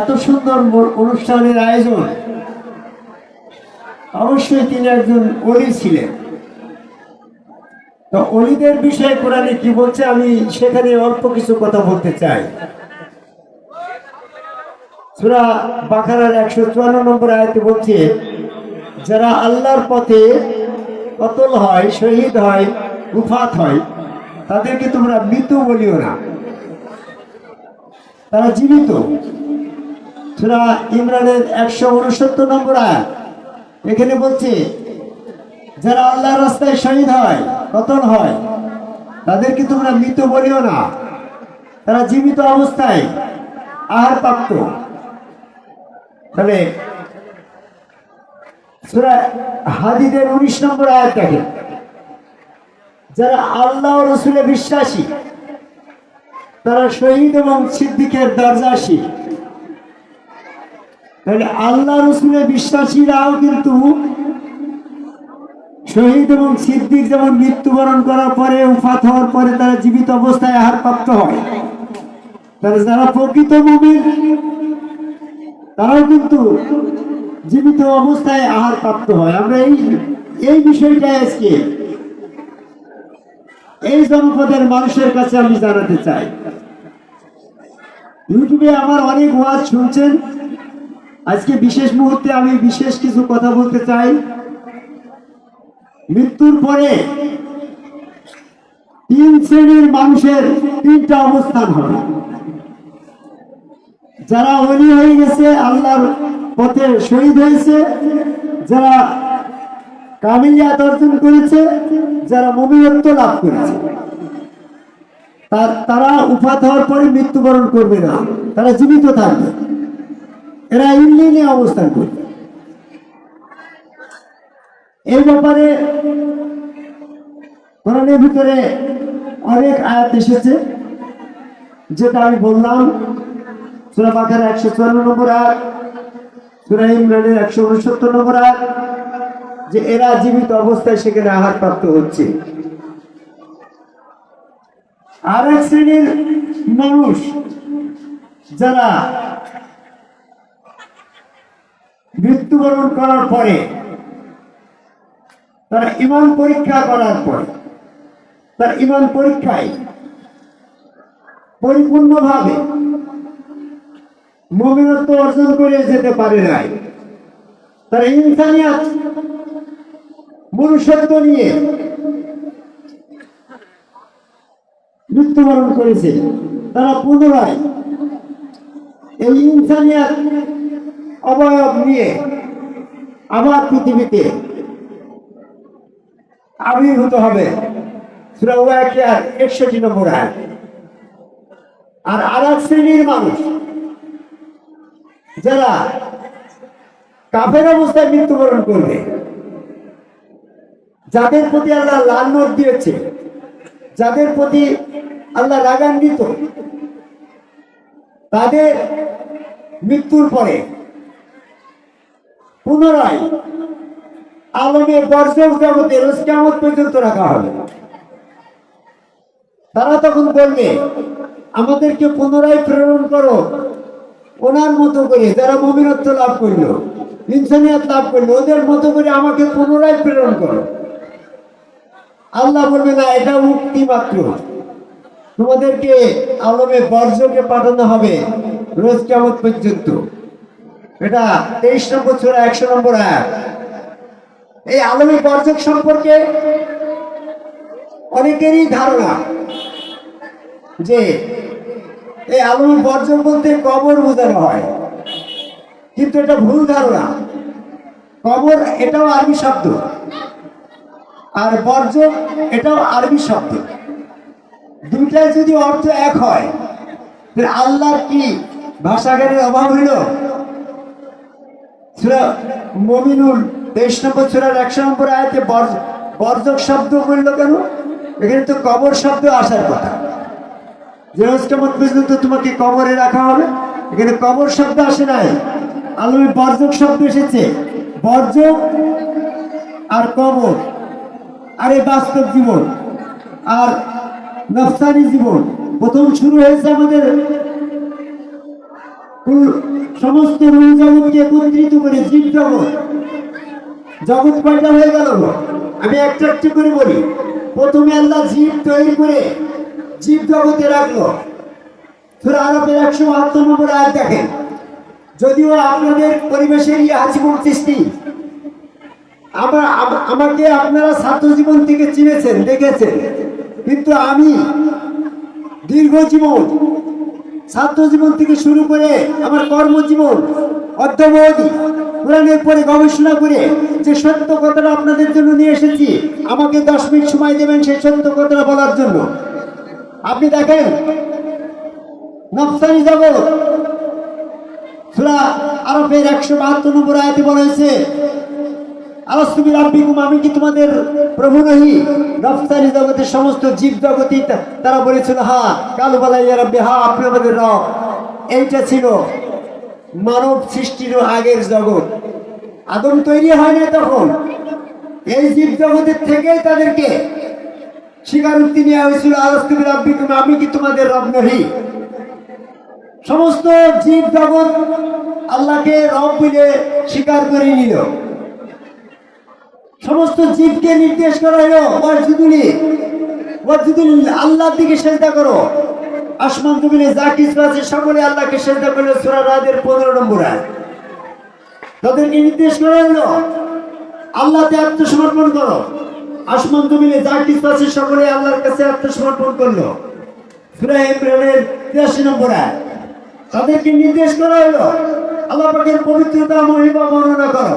এত সুন্দর অনুষ্ঠানের আয়োজন। অবশ্যই তিনি একজন অলি ছিলেন। তো অলিদের বিষয়ে কোরআনে কি বলছে, আমি সেখানে অল্প কিছু কথা বলতে চাই। সুরা বাখারার একশো চুয়ান্ন নম্বর আয়তে বলছে, যারা আল্লাহর পথে কতল হয়, শহীদ হয়, উফাত হয়, তাদেরকে তোমরা মৃত বলিও না। তারা জীবিত। সুরা ইমরানের একশো উনসত্তর নম্বর। এখানে বলছে, যারা রাস্তায় শহীদ হয় হয়, তাদেরকে তোমরা মৃত বলিও না। তারা জীবিত অবস্থায় আহার প্রাপ্ত। সুরা হাদিদের উনিশ নম্বর আয়াত দেখেন যারা আল্লাহ রসুলে বিশ্বাসী, তারা শহীদ এবং সিদ্দিকের দরজাসী তাহলে আল্লাহ রসুলে বিশ্বাসীরাও কিন্তু শহীদ এবং সিদ্দিক যেমন মৃত্যুবরণ করার পরে, উফাত হওয়ার পরে তারা জীবিত অবস্থায় আহার প্রাপ্ত হয়। তাহলে যারা প্রকৃত মুমিন, তারাও কিন্তু জীবিত অবস্থায় আহার প্রাপ্ত হয়। আমরা এই এই বিষয়টা আজকে এই জনপদের মানুষের কাছে আমি জানাতে চাই। ইউটিউবে আমার অনেক ওয়াজ শুনছেন। আজকে বিশেষ মুহূর্তে আমি বিশেষ কিছু কথা বলতে চাই। মৃত্যুর পরে তিন শ্রেণির মানুষের তিনটা অবস্থান হবে। যারা অলি হয়ে গেছে, আল্লাহর পথে শহীদ হয়েছে, যারা কামিলিয়াত অর্জন করেছে, যারা মমিয়ত্ব লাভ করেছে। তারা উপাত হওয়ার পরে মৃত্যুবরণ করবে না। তারা জীবিত থাকবে। এরা ইন্ডিয়ানে অবস্থান করবে। এই ব্যাপারে কোরআনের ভিতরে অনেক আয়াত এসেছে, যেটা আমি বললাম, সুরা বাকার একশো চুয়ান্ন নম্বর আয়াত, সুরা ইমরানের একশো উনসত্তর নম্বর আয়াত, যে এরা জীবিত অবস্থায় সেখানে আহার প্রাপ্ত হচ্ছে। আর এক শ্রেণির মানুষ যারা মৃত্যুবরণ করার পরে, তারা ইমান পরীক্ষা করার পরে, তার ইমান পরীক্ষায় পরিপূর্ণভাবে মমিনত্ব অর্জন করে যেতে পারে নাই। তারা ইনসানিয়াত, মনুষ্যত্ব নিয়ে মৃত্যুবরণ করেছে। তারা পুনরায় এই ইনসানিয়াত অবয়ব নিয়ে আবার পৃথিবীতে আবির্ভূত হবে। একষট্টি নম্বর আয়াত। আর আর এক শ্রেণির মানুষ যারা কাফের অবস্থায় মৃত্যুবরণ করবে, যাদের প্রতি আল্লাহ লালনর দিয়েছে, যাদের প্রতি আল্লাহ রাগান্বিত, তাদের মৃত্যুর পরে পুনরায় আলমে বর্ষক জগতে রোজ কেমন পর্যন্ত রাখা হবে। তারা তখন বলবে, আমাদেরকে পুনরায় প্রেরণ করো। ওনার মতো করে যারা মমিনত্ব লাভ করল, ইনসানিয়াত লাভ করল, ওদের মতো করে আমাকে পুনরায় প্রেরণ করো। আল্লাহ বলবে, না, এটা মুক্তি মাত্র। তোমাদেরকে আলমে বর্জ্যকে পাঠানো হবে রোজ কেমন পর্যন্ত। এটা তেইশ নম্বর ছোড়া একশো নম্বর এক। এই আলমী বর্জক সম্পর্কে অনেকেরই ধারণা যে এই আলমী বর্জক বলতে কবর বোঝানো হয়। কিন্তু এটা ভুল ধারণা। কবর এটাও আরবি শব্দ। আর বর্জন এটাও আরবি শব্দ। দুইটাই যদি অর্থ এক হয় আল্লাহর কি ভাষা জ্ঞানের অভাব হইল? সুরা মমিনুল তেইশ নম্বর সুরার একশো নম্বর আয়তে বর্জ- বর্জক শব্দ বলল কেন? এখানে তো কবর শব্দ আসার কথা। কেমন পর্যন্ত তোমাকে কবরে রাখা হবে? এখানে কবর শব্দ আসে নাই। আলমে বর্জক শব্দ এসেছে। বর্জক আর কবর। আর এই বাস্তব জীবন। আর নফসানি জীবন। প্রথম শুরু হয়েছে আমাদের সমস্ত রুল জগৎকে একত্রিত করে জীব জগৎ। জগৎ কয়টা হয়ে গেল। আমি একটা একটু করে বলি। প্রথমে আল্লাহ জীব তৈরি করে জীব জগতে রাখল। সুরা আরবের একশো বাহাত্তর নম্বর আয়াত দেখেন। যদিও আপনাদের পরিবেশের ইয়ে হাসিমুখ সৃষ্টি আমার আমাকে আপনারা ছাত্র জীবন থেকে চিনেছেন, দেখেছেন। কিন্তু আমি দীর্ঘ জীবন ছাত্র জীবন থেকে শুরু করে আমার কর্মজীবন অধ্যবধি কোরআনের পরে গবেষণা করে যে সত্য কথাটা আপনাদের জন্য নিয়ে এসেছি, আমাকে দশ মিনিট সময় দেবেন সেই সত্য কথাটা বলার জন্য। আপনি দেখেন নফসানি জগৎ, সুরা আরবের একশো বাহাত্তর নম্বর আয়াতে বলা হয়েছে আলাস্তুবি রাব্বিকুম, আমি কি তোমাদের প্রভু নহি? রফতানি জগতের সমস্ত জীব জগতই তারা বলেছিল, হা, কালু রাব্বি, হা, আপনি আমাদের রব। এইটা ছিল মানব সৃষ্টির আগের জগৎ। আদম তৈরি হয় না তখন। এই জীব জগতের থেকেই তাদেরকে স্বীকারোক্তি নেওয়া হয়েছিল, আলাস্তুবি রাব্বিকুম, আমি কি তোমাদের রব নহি? সমস্ত জীব জগৎ আল্লাহকে রব বলে স্বীকার করে নিল। সমস্ত জীবকে নির্দেশ করা হলো। ওয়াজুদুলি, ওয়াজুদুল আল্লাহর দিকে সেজদা করো। আসমান জমিনে যা কিছু আছে সকলে আল্লাহকে সেজদা করল, সূরা রাদের 15 নম্বর আয়াত। তাদেরকে নির্দেশ করা হলো, আল্লাহতে আত্মসমর্পণ করো। আসমান জমিনে যা কিছু আছে সকলে আল্লাহর কাছে আত্মসমর্পণ করল। সূরা ইমরানের 83 নম্বর আয়াত। তাদেরকে নির্দেশ করা হলো, আল্লাহ পাকের পবিত্রতা মহিমা বর্ণনা করো।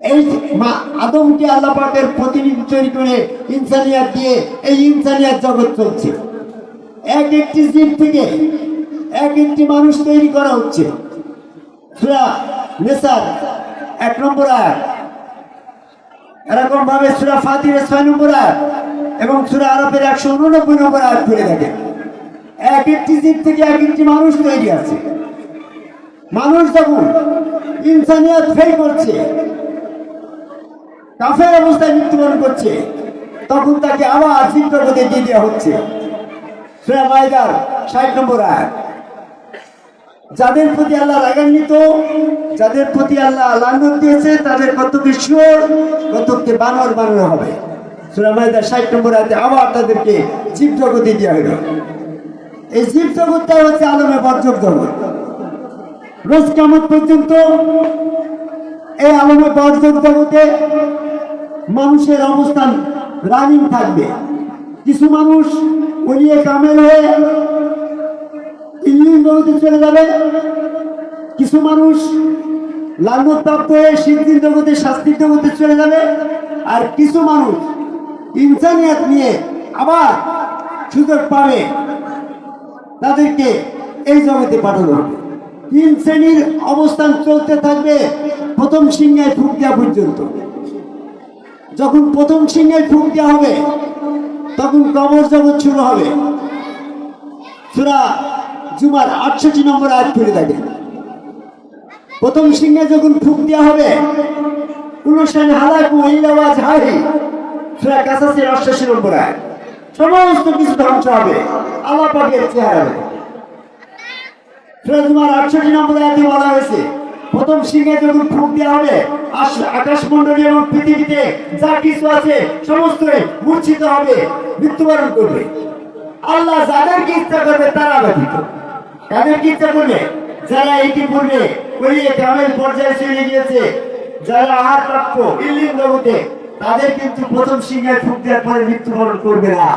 এই মা আদমকে আল্লাহ পাকের প্রতিনিধি তৈরি করে ইনসানিয়াত দিয়ে এই ইনসানিয়াত জগৎ চলছে। এক একটি জীব থেকে এক একটি মানুষ তৈরি করা হচ্ছে। এক নম্বর এরকম ভাবে সুরা ফাতিরের ছয় নম্বর আয়াত এবং সুরা আরবের একশো উননব্বই নম্বর আয়াত করে দেখেন এক একটি জীব থেকে এক একটি মানুষ তৈরি আছে। মানুষ যখন ইনসানিয়াত ফেল করছে কাফের অবস্থায় মৃত্যুবরণ করছে, তখন তাকে আবার চিত্রপথে দিয়ে দেওয়া হচ্ছে। ষাট নম্বর আয়াত। যাদের প্রতি আল্লাহ রাগান্বিত, যাদের প্রতি আল্লাহ লাঙ্গন দিয়েছে, তাদের কতকে সুর কতকে বানর বানানো হবে। সুরা মাইদার ষাট নম্বর আয়াতে আবার তাদেরকে জীব জগতে দেওয়া হলো। এই জীব জগৎটা হচ্ছে আলমে বর্জক জগৎ। রোজ কেমন পর্যন্ত এই আলমে বর্জক জগতে মানুষের অবস্থান রানিং থাকবে। কিছু মানুষ উলিয়ে কামেল হয়ে ইল্লিন জগতে চলে যাবে। কিছু মানুষ লালনপ্রাপ্ত হয়ে সিদ্ধির জগতে, শাস্তির জগতে চলে যাবে। আর কিছু মানুষ ইনসানিয়াত নিয়ে আবার সুযোগ পাবে। তাদেরকে এই জগতে পাঠানো হবে। তিন শ্রেণির অবস্থান চলতে থাকবে প্রথম সিংহায় ফুক দেওয়া পর্যন্ত। যখন প্রথম সিংহের ফুক দেওয়া হবে, তখন কবর জগৎ শুরু হবে। সুরা জুমার আটষট্টি নম্বর আয়াত করে থাকে প্রথম সিংহে যখন ফুক দেওয়া হবে হালাকু ইলাওয়াজ হাহি, সুরা কাসাসের নম্বর সমস্ত কিছু ধ্বংস হবে, আল্লাহ পাকের চেহারা হবে সুরা জুমার আটষট্টি নম্বর আয়াতে বলা হয়েছে, প্রথম সিংহে যখন ফুক দেওয়া হবে আকাশমণ্ডলী এবং পৃথিবীতে যা কিছু আছে, সমস্তই মূর্ছিত হবে, মৃত্যুবরণ করবে। আল্লাহ যাদেরকে ইচ্ছা করবে, তারা ব্যতীত। তাদেরকে ইচ্ছা করবে, যারা ইতিপূর্বে করিয়ে গ্রামের পর্যায়ে চলে গিয়েছে, যারা আহার প্রাপ্ত ইল্লিম জগতে, তাদের কিন্তু প্রথম সিংহের ফুক দেওয়ার পরে মৃত্যুবরণ করবে না।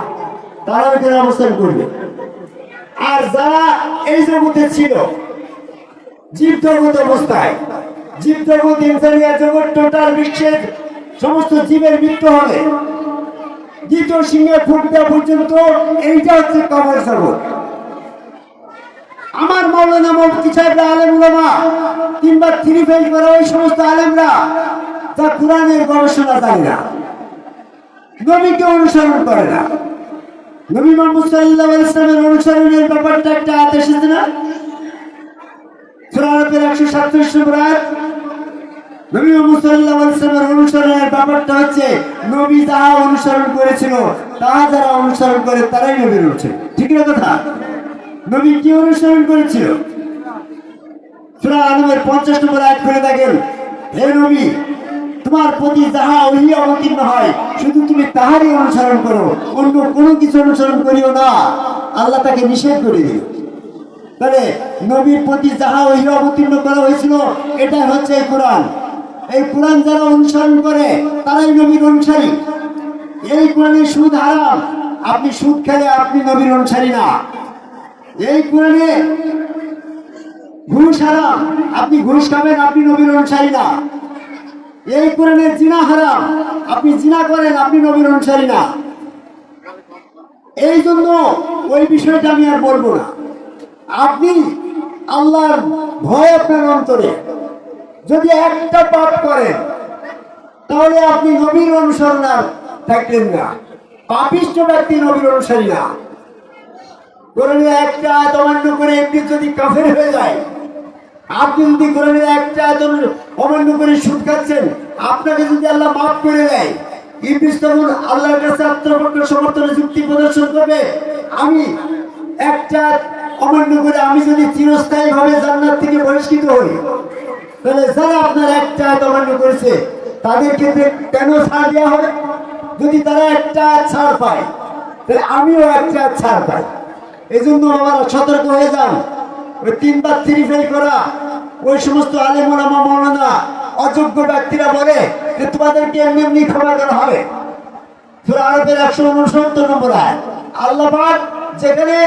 তারা ওইখানে অবস্থান করবে। আর যারা এই জগতে ছিল জীব জগৎ অবস্থায় জীব জগৎ ইনসানিয়া জগৎ টোটাল বিশ্বের সমস্ত জীবের মৃত্যু হবে। দ্বিতীয় সিংহে দেওয়া পর্যন্ত এইটা হচ্ছে কবর জগৎ। আমার মৌলানা মুফতি সাহেবরা আলেম উলামা কিংবা থ্রি ফেল করা ওই সমস্ত আলেমরা, যা কোরআনের গবেষণা জানে না। নবীকে অনুসরণ করে না। নবী মোহাম্মদ সাল্লাল্লাহু আলাইহি ওয়াসাল্লামের অনুসরণের ব্যাপারটা একটা আয়াত এসেছে না? সূরা আরাফের 137 নম্বর আয়াত নবী সাল্লাল্লাহু অনুসরণের ব্যাপারটা হচ্ছে, নবী যাহা অনুসরণ করেছিল যারা অনুসরণ করে তারাই নবীর অনুসরণ ঠিক না কথা? নবী কি অনুসরণ করেছিল? সূরা আলমের 50 নম্বর আয়াত করে দেখেন, হে নবী, তোমার প্রতি যাহা ওহি অবতীর্ণ হয়, শুধু তুমি তাহারই অনুসরণ করো, অন্য কোনো কিছু অনুসরণ করিও না। আল্লাহ তাকে নিষেধ করে দিল। তাহলে নবীর প্রতি যাহা ওহি অবতীর্ণ করা হয়েছিল এটা হচ্ছে এই কোরআন। এই কোরআন যারা অনুসরণ করে, তারাই নবীর অনুসারী। এই কোরআনে সুদ হারাম, আপনি সুদ খেলে আপনি নবীর অনুসারী না। এই কোরআনে ঘুষ হারাম, আপনি ঘুষ খাবেন, আপনি নবীর অনুসারী না। এই কোরআনে জিনা হারাম, আপনি জিনা করেন, আপনি নবীর অনুসারী না। এই জন্য ওই বিষয়টা আমি আর বলব না। আপনি আল্লাহর ভয় আপনার অন্তরে যদি একটা পাপ করেন, তাহলে আপনি নবীর অনুসরণ আর থাকলেন না। পাপিষ্ট ব্যক্তি নবীর অনুসারী না। কোরআনের একটা আয়াত অমান্য করে এমনি যদি কাফের হয়ে যায়, আপনি যদি কোরআনের একটা আয়াত অমান্য করে সুদ খাচ্ছেন, আপনাকে যদি আল্লাহ মাফ করে দেয়, ইবলিস তখন আল্লাহর কাছে আত্মপক্ষ সমর্থনে যুক্তি প্রদর্শন করবে। আমি একটা অমান্য করে আমি যদি চিরস্থায়ী ভাবে জান্নাত থেকে বহিষ্কৃত হই, তাহলে যারা আপনার একটা অমান্য করেছে, তাদের ক্ষেত্রে কেন ছাড় দেওয়া হবে যদি তারা একটা ছাড় পায়, তাহলে আমিও একটা ছাড় পাই। এই জন্য আমার সতর্ক হয়ে যান। ওই তিনবার থ্রি ফেল করা, ওই সমস্ত আলেমোলামা মৌলানা, অযোগ্য ব্যক্তিরা বলে যে তোমাদেরকে এমনি এমনি ক্ষমা করা হবে। আরবের একশো উনসত্তর নম্বর আয় আল্লাহ যেখানে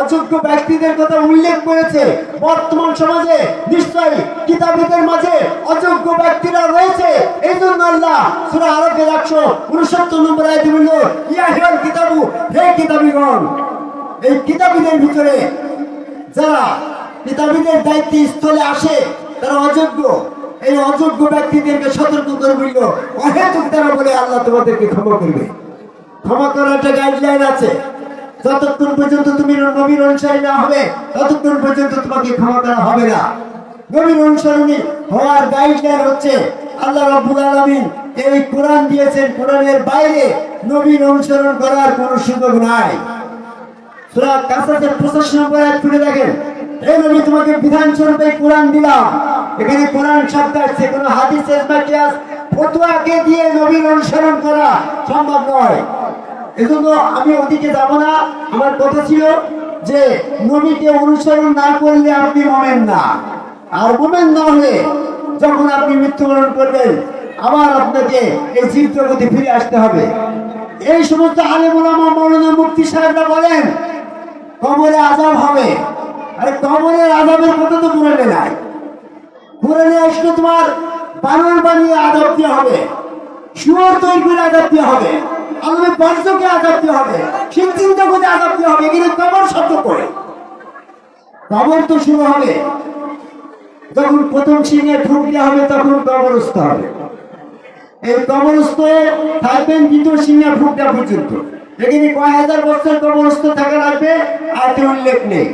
অযোগ্য ব্যক্তিদের কথা উল্লেখ করেছে বর্তমান সমাজে নিশ্চয়ই কিতাবীদের মাঝে অযোগ্য ব্যক্তিরা রয়েছে। এই জন্য আল্লাহ সুরা আরবের একশো উনসত্তর নম্বর আয় বলল, ইয়া হেল কিতাবু, হে কিতাবীগণ, এই কিতাবীদের ভিতরে যারা কিতাবীদের দায়িত্ব স্থলে আসে, তারা অযোগ্য। এই অযোগ্য ব্যক্তিদেরকে সতর্ক করে বলল, অহেতুক তারা বলে আল্লাহ তোমাদেরকে ক্ষমা করবে। ক্ষমা করার একটা গাইডলাইন আছে। যতক্ষণ পর্যন্ত তুমি নবীর অনুসারী না হবে, ততক্ষণ পর্যন্ত তোমাকে ক্ষমা করা হবে না। নবীর অনুসরণী হওয়ার গাইডলাইন হচ্ছে, আল্লাহ রাব্বুল আলামিন এই কোরআন দিয়েছেন, কোরআনের বাইরে নবীর অনুসরণ করার কোনো সুযোগ নাই। সূরা কাসাসের 85 নম্বর আয়াত খুলে দেখেন এই নবী, তোমাকে বিধান কোরআন দিলাম। এখানে কোরআন শব্দ আসছে, কোনো হাদিস বা কিয়াস দিয়ে নবীর অনুসরণ করা সম্ভব নয়। এজন্য আমি ওদিকে যাব না। আমার কথা ছিল যে, নবীকে অনুসরণ না করলে আপনি মোমেন না। আর মোমেন না হলে যখন আপনি মৃত্যুবরণ করবেন, আবার আপনাকে এই জগতে ফিরে আসতে হবে। এই সমস্ত আলেমুলামা মৌলানা মুক্তি সাহেবরা বলেন, কবরে আজাব হবে। আরে কবরের আজাবের কথা তো কোরআনে নাই কোরআনে আসলে তোমার বানর বানিয়ে আজাব দিয়ে হবে। শুয়োর তৈরি করে আজাব দিয়ে হবে। আলমে পঞ্চকে আজাব দিয়ে হবে সেই চিন্তা করে আজাব দিয়ে হবে এখানে কবর শব্দ করে। কবর তো শুরু হবে। যখন প্রথম সিংহে ঠুক দেওয়া হবে, তখন কবরস্থ হবে। এই কবরস্থ থাকবেন দ্বিতীয় সিংহা ফুক দেওয়া পর্যন্ত। এখানে কয় হাজার বছর কবরস্থ থাকা লাগবে, আয়তে উল্লেখ নেই।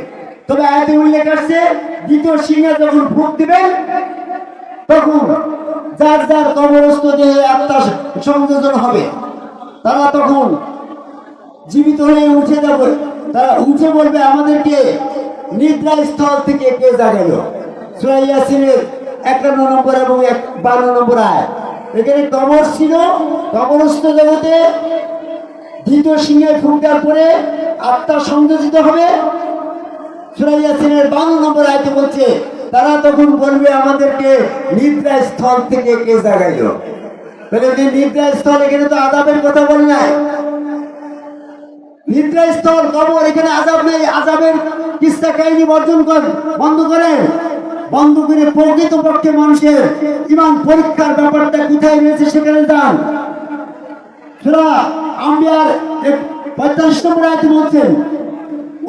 তবে আয়তে উল্লেখ আসছে দ্বিতীয় সিংহা যখন ফুক দিবেন, তখন যার যার কবরস্থ যে আত্মা সংযোজন হবে। তারা তখন জীবিত হয়ে উঠে যাবে। তারা উঠে বলবে, আমাদেরকে নিদ্রা স্থল থেকে কে জাগালো সুরাইয়াসিনের একান্ন নম্বর এবং এক বারো নম্বর আয় এখানে কবর ছিল কবরস্থ জগতে দ্বিতীয় সিংহের ফুটকার পরে আত্মা সংযোজিত হবে। সুরাইয়াসিনের বারো নম্বর আয়তে বলছে, তারা তখন বলবে, আমাদেরকে নিদ্রা স্থল থেকে কে জাগাইলো? তাহলে নিদ্রা স্থল, এখানে তো আদাবের কথা বল নাই। নিদ্রা স্থল, কবর, এখানে আজাব নেই। আজাবের কিস্তা কাহিনী বর্জন কর, বন্ধ করেন। বন্ধ করে প্রকৃত পক্ষে মানুষের ইমান পরীক্ষার ব্যাপারটা কোথায় রয়েছে সেখানে বলছেন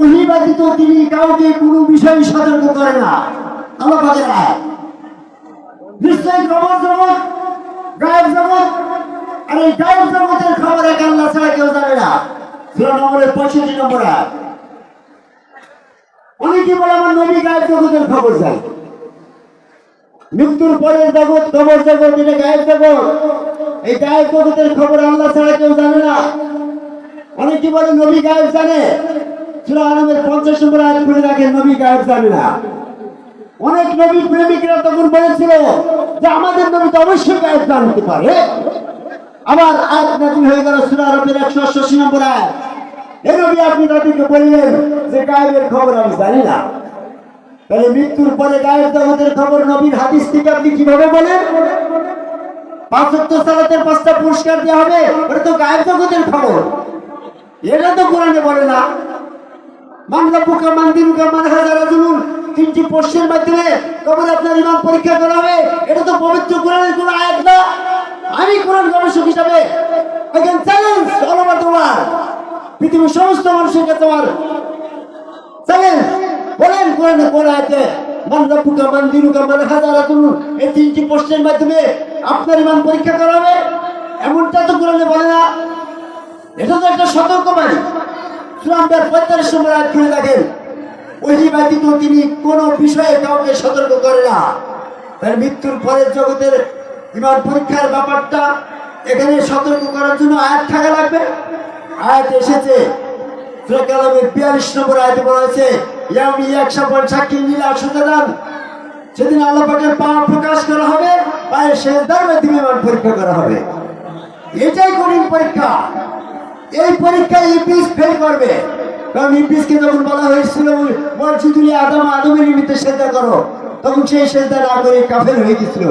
ওহি ব্যতীত তিনি কাউকে কোনো বিষয়ে সতর্ক করে না। নিশ্চয়ই খবর জগৎ গায়েব জগৎ আর এই গায়েব জগতের খবর এক আল্লাহ ছাড়া কেউ জানে না। সুরা নম্বরের পঁয়ষট্টি নম্বর আয়াত। অনেকে বলে, আমার নবী গায়েব জগতের খবর জানে মৃত্যুর পরের জগৎ খবর জগৎ, এটা গায়েব জগৎ। এই গায়েব জগতের খবর আল্লাহ ছাড়া কেউ জানে না। অনেকে বলে, নবী গায়েব জানে। সুরা আলমের পঞ্চাশ নম্বর আয়াত খুলে রাখেন নবী গায়েব জানে না। অনেক নবী প্রেমিকরা তখন বলেছিল যে আমাদের নবী তো অবশ্যই গায়েব জানতে পারে। আবার আয়াত নাজিল হয়ে গেল সুরা একশো আশি নম্বর আয়াত। এ নবী, আপনি তাদেরকে বললেন যে গায়েবের খবর আমি জানি না। তাহলে মৃত্যুর পরে গায়েব জগতের খবর নবীর হাদিস থেকে আপনি কীভাবে বলেন? পাঁচত্ব সালাতের পাঁচটা পুরস্কার দেওয়া হবে, ওটা তো গায়েব জগতের খবর। এটা তো কোরআনে বলে না। মানলা পোকা মান্দিরুকা মান হাজারা জুলুন তিনটি প্রশ্নের মাধ্যমে কবর আপনার ইমান পরীক্ষা করা হবে। এটা তো পবিত্র কোরআনের কোনো আয়াত না। আমি কোরআন গবেষক হিসাবে এখন চ্যালেঞ্জ অল ওভার তোমার পৃথিবীর সমস্ত মানুষের কাছে তোমার চ্যালেঞ্জ বলেন কোরআনে কোন আয়াতে মান রব্বুকা মান দিনুকা মান হাজারাতুন এই তিনটি প্রশ্নের মাধ্যমে আপনার ইমান পরীক্ষা করা হবে? এমনটা তো কোরআনে বলে না। এটা তো একটা সতর্কবাণী। সুরামদার পঁয়তাল্লিশ নম্বর আয়াত খুলে দেখেন। ওহি ব্যতীত তিনি কোনো বিষয়ে কাউকে সতর্ক করে না। মৃত্যুর পরের জগতের ইমান পরীক্ষার ব্যাপারটা এখানে সতর্ক করার জন্য আয়াত থাকা লাগবে। আয়াত এসেছে। সুরা বিয়াল্লিশ নম্বর আয়াতে বলা হয়েছে ইয়ামি একশো সাক্ষী নীলা সুতরাং সেদিন আল্লাহ পাকের পা প্রকাশ করা হবে, পায়ের শেষ মাধ্যমে ইমান পরীক্ষা করা হবে। এটাই কঠিন পরীক্ষা। এই পরীক্ষায় ইবলিস ফেল করবে। কারণ ইবলিসকে যখন বলা হয়েছিল, মসজিদুল আদম আদমের নিমিত্তে সেজদা করো, তখন সেই সেজদা না করে কাফের হয়ে গেছিল।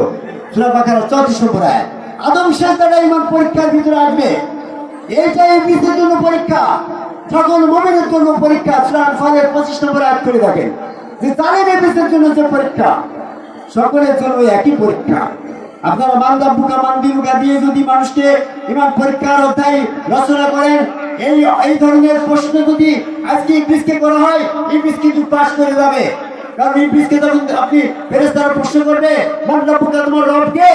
সূরা বাকারা 34 নম্বর আয়াত। আদম সেজদাটা ইমান পরীক্ষার ভিতরে আসবে। এইটা ইবলিসের জন্য পরীক্ষা। সকল মুমিনের জন্য পরীক্ষা, সূরা আনফালের 25 নম্বর আয়াত করে দেখেন যে জালেম ইবলিসের জন্য যে পরীক্ষা, সকলের জন্য একই পরীক্ষা। আপনারা মান্দা বুকা মান্দি বুকা দিয়ে যদি মানুষকে ইমান পরীক্ষার অধ্যায় রচনা করেন, এই এই ধরনের প্রশ্ন যদি আজকে ইংলিশকে করা হয় ইংলিশ কিন্তু পাস করে যাবে। কারণ ইংলিশকে তখন আপনি ফেরেস্তারা প্রশ্ন করবে মান্দা বুকা তোমার রবকে?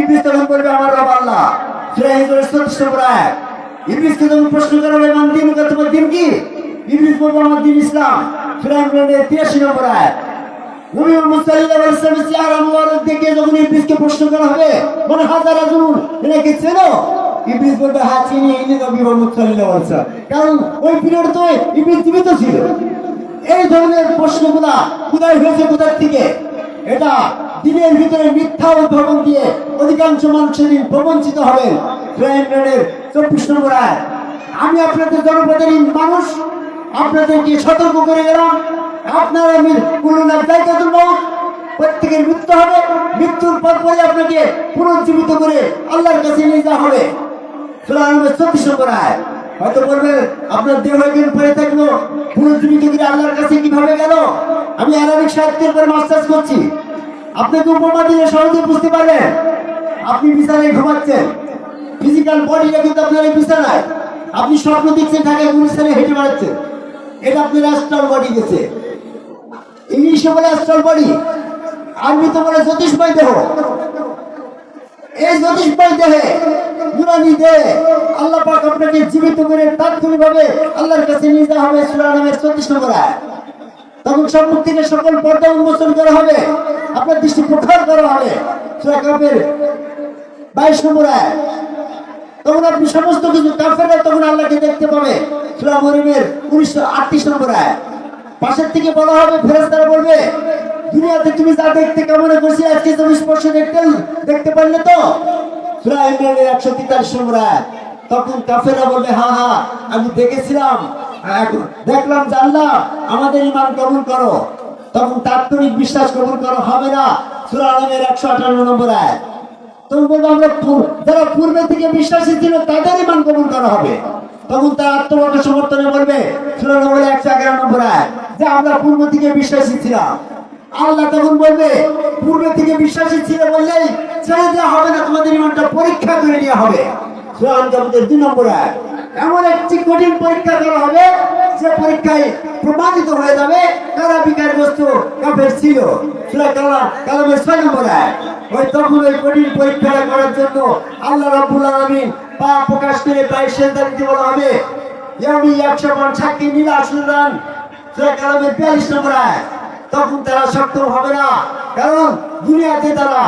ইংলিশ তখন করবে আমার রব আল্লাহ। ইংলিশকে যখন প্রশ্ন করা হবে মান দিন তোমার দিন কি? ইংলিশ বলবে, আমার দিন ইসলাম। সুরা ইমরানের তিরাশি নম্বর আয়াত। নবী মুহাম্মদ সাল্লাল্লাহু আলাইহি চেহারা মুবারক দেখে যখন ইবলিসকে প্রশ্ন করা হবে হাজার হ্যাঁ চিনি কারণ ওই তো ছিল। এই ধরনের প্রশ্নগুলা হয়েছে থেকে? এটা দিনের ভিতরে মিথ্যা উদ্ভাবন দিয়ে অধিকাংশ মানুষ সেদিন প্রবঞ্চিত হবেন চব্বিশ নম্বর আমি আপনাদের জনপ্রতিনিধি মানুষ, আপনাদেরকে সতর্ক করে গেলাম। আপনারা কুলুনা জায়গাতুল মউত। প্রত্যেকের মৃত্যু হবে। মৃত্যুর পর পরে আপনাকে পুনর্জীবিত করে আল্লাহর কাছে নিয়ে যাওয়া হবে। 34 নম্বর বলবেন, আপনার দেহ একদিন পড়ে থাকল, পুনর্জীবিত করে আল্লাহর কাছে কীভাবে গেল? আমি আরবিক সাহিত্যের উপর মাস্টার্স করছি। আপনাকে উপমা দিলে সহজে বুঝতে পারবেন। আপনি বিছানায় ঘুমাচ্ছেন। ফিজিক্যাল বডিটা কিন্তু আপনার এই আপনি স্বপ্ন দেখছেন ঢাকা গুলিস্তানে হেঁটে বেড়াচ্ছেন। এটা আপনার অ্যাস্ট্রাল বডি গেছে। ইংলিশে বলে অ্যাস্ট্রাল আরবিতে বলে জ্যোতিষময় দেহ। এই জ্যোতিষময় দেহে নুরানি দেহে আল্লাহ পাক আপনাকে জীবিত করে তাৎক্ষণিকভাবে আল্লাহর কাছে নিয়ে যাওয়া হবে সূরা নামের 34 নম্বর তখন সম্মুখ থেকে সকল পর্দা উন্মোচন করা হবে, আপনার দৃষ্টি প্রখর করা হবে, সূরা কাফের 22 নম্বর তখন আপনি সমস্ত কিছু কাফেররা তখন আল্লাহকে দেখতে পাবে, সূরা মরিমের 1938 নম্বর আয়াত। পাশের থেকে বলা হবে ফেরেশতারা বলবে দুনিয়াতে তুমি যা দেখতে কামনা করছি আজকে তুমি স্পর্শ দেখতে দেখতে পারলে তো? সূরা ইমরানের 143 নম্বর আয়াত। তখন কাফেররা বলবে হ্যাঁ হ্যাঁ আমি দেখেছিলাম দেখলাম জানলাম আমাদের ইমান কবুল করো। তখন তাৎক্ষণিক বিশ্বাস কবুল করা হবে না সূরা আলমের 158 নম্বর আয়াত। তুমি বলব আমরা যারা পূর্বে থেকে বিশ্বাসী ছিল তাদের ইমান কবুল করা হবে। তখন তার আত্মবর্গ সমর্থনে বলবে ষোলো নম্বর একশো এগারো নম্বর আয়াত, যে আমরা পূর্ব থেকে বিশ্বাসী ছিলাম আল্লাহ তখন বলবে পূর্বে থেকে বিশ্বাসী ছিল বললেই ছেড়ে দেওয়া হবে না, তোমাদের ইমানটা পরীক্ষা করে নেওয়া হবে সুরান দুই নম্বর। এমন একটি কঠিন পরীক্ষা করা হবে পরীক্ষায় প্রমাণিত হয়ে যাবে কারা বিকারগ্রস্ত কাফের ছিল কালামের ছয় নম্বর। ওই তখন ওই কঠিন পরীক্ষাটা করার জন্য আল্লাহ রাব্বুল আলামিন পা প্রকাশ করে পায়ে সেজদা দিতে বলা হবে ইয়ামি একশো মান সাক্ষী নীলা সুরান সুরা বিয়াল্লিশ নম্বর আয়াত। তখন তারা হবে না। কারণ দুনিয়াতে তারা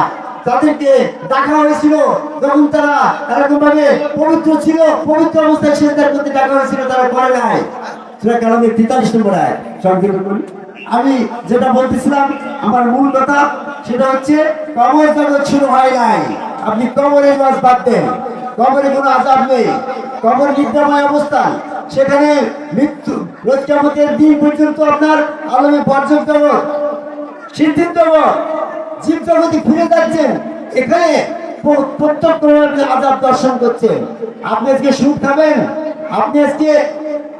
তাদেরকে হয়েছিল। যখন তারা এরকম ভাবে পবিত্র ছিল, পবিত্র অবস্থায় হয়েছিল, তারা করে নাই। সুরা কালামের তেতাল্লিশ নম্বর সংক্ষেপে আমি যেটা বলতেছিলাম, আমার মূল কথা, সেটা হচ্ছে, কবর জগৎ শুরু হয় নাই। আপনি কবরের মাছ বাদ দেন। কবরে কোনো আজাব নেই। কবর বিদ্যাময় অবস্থান সেখানে মৃত্যু রোজ কেমতের দিন পর্যন্ত আপনার আলমে বর্জন জগৎ সিদ্ধির জগৎ জীব জগতে ফিরে যাচ্ছেন। এখানে প্রত্যক্ষ আজাব দর্শন করছেন। আপনি আজকে সুখ খাবেন, আপনি আজকে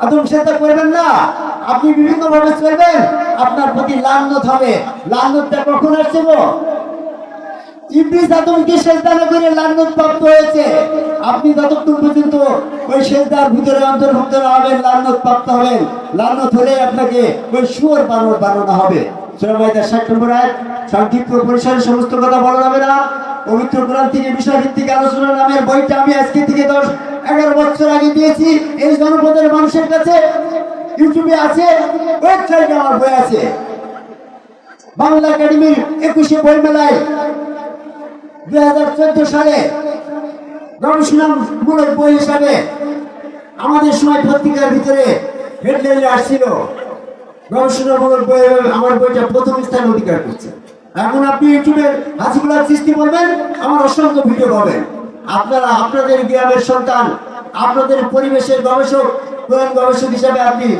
আদম সেটা করবেন না, আপনি বিভিন্ন ভাবে চলবেন, আপনার প্রতি লান্নত হবে। লান্নতটা কখন আসছে ইবলিস আদমকে সেজদা করে লান্নত প্রাপ্ত হয়েছে। আপনি যতক্ষণ পর্যন্ত ওই সেজদার ভিতরে অন্তর্ভুক্ত না হবেন লান্নত প্রাপ্ত হবেন লান্নত হলে আপনাকে ওই সুর বানর বানানো হবে। সুরামাইদার ষাট নম্বর আয়াত, সংক্ষিপ্ত পরিসরে সমস্ত কথা বলা যাবে না। পবিত্র কোরআন থেকে বিষয় আলোচনা নামের বইটা আমি আজকে থেকে দশ, এগারো বছর আগে দিয়েছি। এই জনপদের মানুষের কাছে ইউটিউবে আছে, ওয়েবসাইটে আমার বই আছে। বাংলা একাডেমির একুশে বই মেলায় আমাদের ভিতরে আমার বইটা আমার আপনারা, আপনাদের গ্রামের সন্তান, আপনাদের পরিবেশের গবেষক কোরআন গবেষক হিসাবে আপনি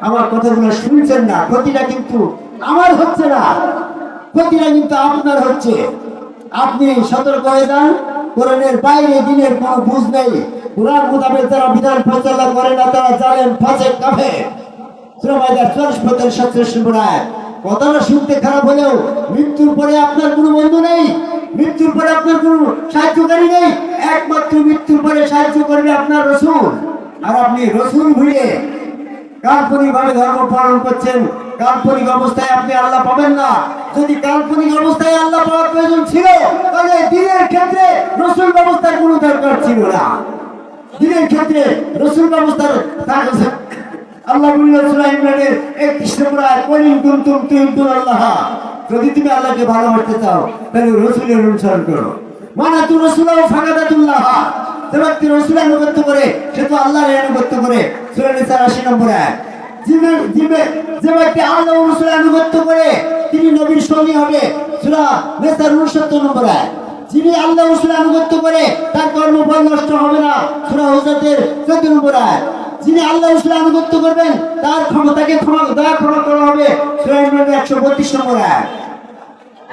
আমার কথাগুলো শুনছেন না, ক্ষতিটা কিন্তু আমার হচ্ছে না, ক্ষতিটা কিন্তু আপনার হচ্ছে। আপনি সতর্ক হয়ে যান। কোরআনের বাইরে দিনের কোনো বুঝ নেই। কোরআন মোতাবেক যারা বিধান প্রচারণা করে না, তারা জানেন ফাঁসে কাফে চল্লিশ খারাপ মৃত্যুর পরে আপনার কোনো বন্ধু নেই। মৃত্যুর পরে আপনার কোনো মৃত্যুর পরে সাহায্য আপনার রসুল। আর আপনি রসুল ভুলিয়ে কাল্পনিক ভাবে ধর্ম পালন করছেন? কাল্পনিক অবস্থায় আপনি আল্লাহ পাবেন না। যদি কাল্পনিক অবস্থায় আল্লাহ পাওয়ার প্রয়োজন ছিল, তাহলে দিনের ক্ষেত্রে রসুল ব্যবস্থার কোনো দরকার ছিল না। দিনের ক্ষেত্রে রসুল ব্যবস্থার আল্লাহ ইমরানের 31 নম্বর আয়াত কলিন কুনতুম তুহিব্বুন আল্লাহ। যদি তুমি আল্লাহকে ভালোবাসতে চাও, তাহলে রসুলের অনুসরণ করো। মানা তু রসুলাহ ফাকাদাতুল্লাহ। যে ব্যক্তি রসুল আনুগত্য করে, সে তো আল্লাহর আনুগত্য করে। সূরা নিসার 80 নম্বর জিবে নিসার 69 নম্বর আয়াত। যিনি আল্লাহ রসুলের আনুগত্য করে, তার কর্মফল নষ্ট হবে না। সূরা হুজরাতের 14 নম্বর আয়াত। যিনি আল্লাহ রসুলের আনুগত্য করবেন, তার ক্ষমতাকে ক্ষমা, দয়া ক্ষমা করা হবে। সূরা ইমরানের 132 নম্বর আয়াত।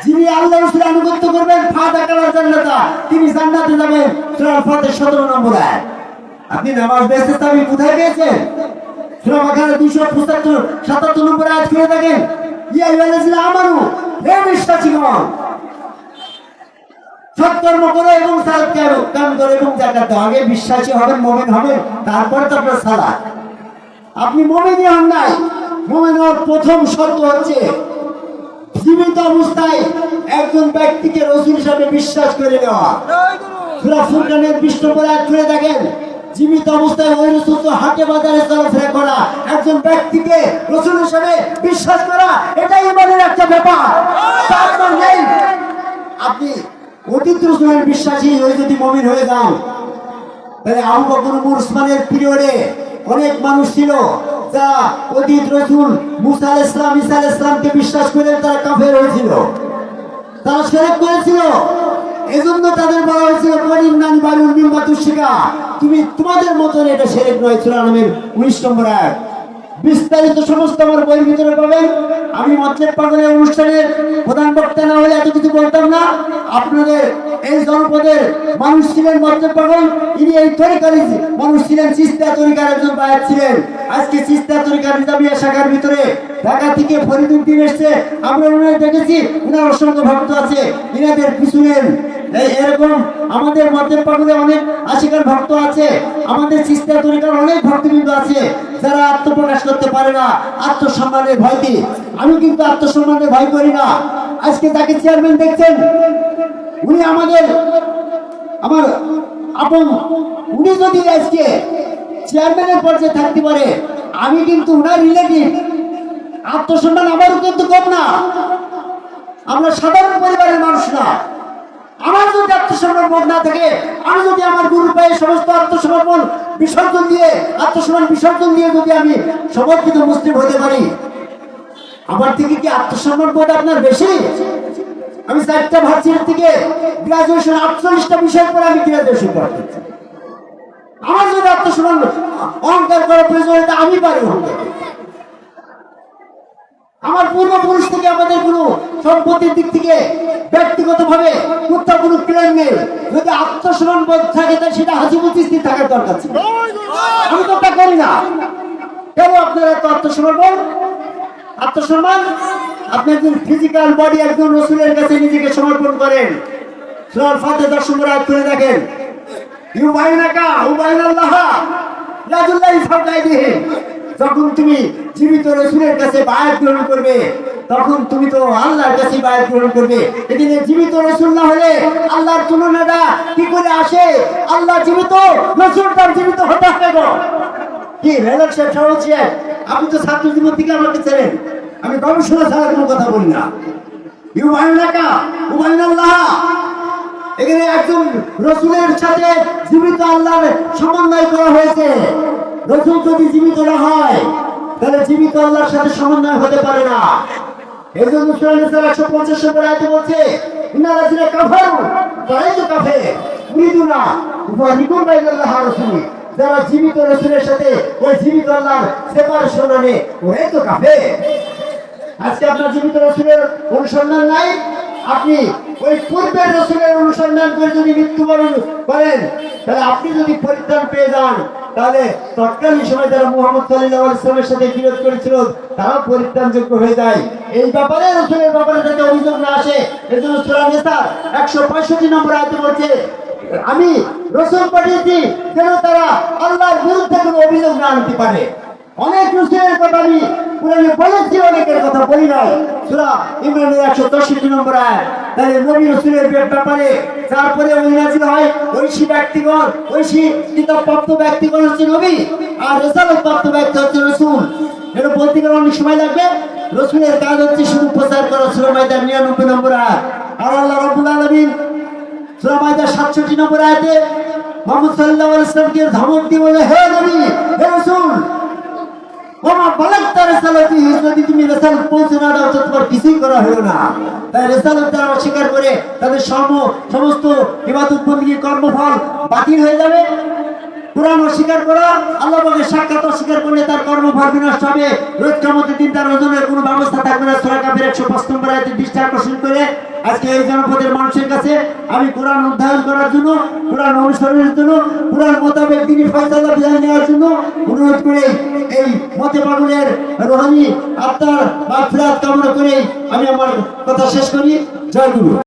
যিনি আল্লাহ রসুলের আনুগত্য করবেন, ফাদা কালার জান্নাতা তিনি জান্নাতে যাবেন। সূরা ফাতের 17 নম্বর আয়াত। আপনি নামাজ বেঁচে আমি কোথায় পেয়েছেন? সূরা বাকারা 275 77 নম্বর আয়াত করে ইয়া হে সৎকর্ম করো এবং কাম করো এবং দাও আগে বিশ্বাসী হবেন হবেন, তারপরে তো আপনার আপনি মোমেনই হন নাই। মোমেন হওয়ার প্রথম শর্ত হচ্ছে, জীবিত অবস্থায় একজন ব্যক্তিকে রসুল হিসাবে বিশ্বাস করে নেওয়া। সুরা ফুরকানের বিষ্ণ করে এক করে দেখেন জীবিত অবস্থায় ওই হাটে বাজারে চলাফেরা করা একজন ব্যক্তিকে রসুল হিসাবে বিশ্বাস করা, এটাই ইমানের একটা ব্যাপার। নেই আপনি অতীত রসুলের বিশ্বাসী হয়ে যদি মমিন হয়ে যান, তাহলে আবু বকর উসমানের পিরিয়ডে অনেক মানুষ ছিল যারা অতীত রসুল মুসা ইসলাম আলাইহিস ইসলামকে বিশ্বাস করে তারা কাফের হয়েছিল। তারা সেরেক করেছিল। এজন্য তাদের বলা হয়েছিল করিম নানি বালুর মিম্বা তুশিকা তুমি তোমাদের মতন এটা সেরেক নয়, সূরা উনিশ নম্বর আয়াত। বিস্তারিত সমস্ত আমার বইয়ের ভিতরে পাবেন। আমি মজ্জেদ পাগলের অনুষ্ঠানের প্রধান বক্তা না হলে এত কিছু বলতাম না। আপনাদের এই জনপদের মানুষ ছিলেন মজ্জেদ পাগল ইনি এই তরিকারই মানুষ ছিলেন চিস্তা তরিকার একজন বায়াত ছিলেন। আজকে চিস্তা তরিকার নিজামিয়া শাখার ভিতরে ঢাকা থেকে ফরিদুদ্দিন এসছে। আমরা ওনার দেখেছি ওনার অসংখ্য ভক্ত আছে, ইনাদের পিছনের এরকম আমাদের মধ্যে পাগলে অনেক আশিকার ভক্ত আছে, আমাদের চিস্তা তরিকার অনেক ভক্তবৃন্দ আছে, যারা আত্মপ্রকাশ করতে পারে না, আত্মসম্মানের ভয়তে আমি কিন্তু আত্মসম্মানের ভয় করি না। আজকে তাকে চেয়ারম্যান দেখছেন, উনি আমাদের, আমার আপন, উনি যদি আজকে চেয়ারম্যানের পর্যায়ে থাকতে পারে, আমি কিন্তু উনার রিলেটিভ আত্মসম্মান আমারও কিন্তু কম না। আমরা সাধারণ পরিবারের মানুষ না। আমার যদি আত্মসমর্পণ না থাকে, আমি যদি আমার গুরু পায়ে সমস্ত আত্মসমর্পণ বিসর্জন দিয়ে, আত্মসম্মান বিসর্জন দিয়ে যদি আমি সমর্পিত মুসলিম হতে পারি, আমার থেকে কি আত্মসম্মান বোধ আপনার বেশি? আমি চারটা ভার্সিটি থেকে গ্রাজুয়েশন আটচল্লিশটা বিষয়ের পরে আমি গ্রাজুয়েশন করতেছি আমার যদি আত্মসম্মান অহংকার করার প্রয়োজন আমি পারি। আমার পূর্বপুরুষ থেকে আমাদের কোনো সম্পত্তির দিক থেকে ব্যক্তিগতভাবে কোথাও কোনো ক্লেম নেই। যদি আত্মসম্মান বোধ থাকে তাই সেটা হাসিমুখ স্থির থাকার দরকার ছিল। আমি তো তা করি না। কেন আপনারা তো আত্মসম্মান বোধ? আত্মসম্মান? আপনি একজন ফিজিক্যাল বডি একজন রসুলের কাছে নিজেকে সমর্পণ করেন। সুরাল ফাতে দর্শন আয়াত করে দেখেন। ইউবাইনাকা, উবাইনাল্লাহ ইয়াদুল্লাহি ফাওকা আইদিহিম যখন তুমি জীবিত রসুলের কাছে বায়াত গ্রহণ করবে, তখন তুমি তো আল্লাহর কাছে বায়াত গ্রহণ করবে। এদিকে জীবিত রসুল না হলে আল্লাহর তুলনাটা কি করে আসে? আল্লাহ জীবিত রসুল তার জীবিত হতে হবে কি রেলক সাহেব আপনি তো ছাত্র জীবন থেকে আমাকে ছেড়েন আমি গবেষণা ছাড়া কোনো কথা বলি না। ইউবাইনাকা উবাইনাল্লাহ এখানে একজন রসুলের সাথে জীবিত আল্লাহর সমন্বয় করা হয়েছে। রসুল যদি জীবিত না হয়, তাহলে জীবিত আল্লাহর সাথে সমন্বয় হতে পারে না। এই জন্য সুরানিসার একশো পঞ্চাশ নম্বর আয়তে বলছে ইনারা ছিল কাফারু তারাই তো কাফে মুরিদু না উপর নিকুন বাইল্লাহ রসুল যারা জীবিত রসুলের সাথে ওই জীবিত আল্লাহর সেপারেশন আনে ওরাই তো কাফে আজকে আপনার জীবিত রসুলের অনুসন্ধান নাই? আপনি ওই পূর্বের রসুলের অনুসন্ধান করে যদি মৃত্যুবরণ করেন, তাহলে আপনি যদি পরিত্রাণ পেয়ে যান তাহলে তৎকালীন সময় যারা মোহাম্মদ সাল্লাহ সাথে বিরোধ করেছিল, তারাও পরিত্রাণযোগ্য হয়ে যায়। এই ব্যাপারে, রসুলের ব্যাপারে যাতে অভিযোগ না আসে এর জন্য সুরা নেতা একশো পঁয়ষট্টি নম্বর আয়তে বলছে, আমি রসুল পাঠিয়েছি যেন তারা আল্লাহর বিরুদ্ধে কোনো অভিযোগ না আনতে পারে। অনেক রসুলের কথা আমি পুরানি বলেছি, অনেকের কথা বলি নাই। সুরা ইমরানের একশো দশটি নম্বর আয় তাহলে নবী রসুলের ব্যাপারে তারপরে ওই নাজিল হয়, ঐশী ব্যক্তিগণ, ঐশী কিতাবপ্রাপ্ত ব্যক্তিগণ হচ্ছে নবী, আর রেসালত প্রাপ্ত ব্যক্তি হচ্ছে রসুল। এটা বলতে গেলে অনেক সময় লাগবে, রসুলের কাজ হচ্ছে শুধু প্রচার করা, সুরা মাইদার নিরানব্বই নম্বর আয় আর আল্লাহ রবুল আলমিন সুরা মাইদার সাতষট্টি নম্বর আয়তে মোহাম্মদ সাল্লাহ ইসলামকে ধমক দিয়ে বলে, হে নবী, হে রসুল ওমা যদি তুমি রিসালাত পৌঁছে না দাও তোমার কিছুই করা হলো না। তাই রিসালাত অস্বীকার করে, তাদের সম, সমস্ত ইবাদত বন্দী কর্মফল বাতিল হয়ে যাবে। কোরআন অস্বীকার করা, আল্লাহ পাকে সাক্ষাৎ অস্বীকার করলে তার কর্মফল বিনষ্ট হবে। রোজ কামতের দিন তার ওজনের কোনো ব্যবস্থা থাকবে না। সূরা 105 নম্বর আয়াতে দৃষ্টি আকর্ষণ করে আজকে এই জনপদের মানুষের কাছে আমি কোরআন অধ্যয়ন করার জন্য, কোরআন অনুসরণের জন্য, কোরআন মোতাবেক তিনি ফয়সালা বিধান নেওয়ার জন্য অনুরোধ করে এই মতে পাগলের রোহানি আত্মার মাগফিরাত কামনা করে আমি আমার কথা শেষ করি। জয় গুরু।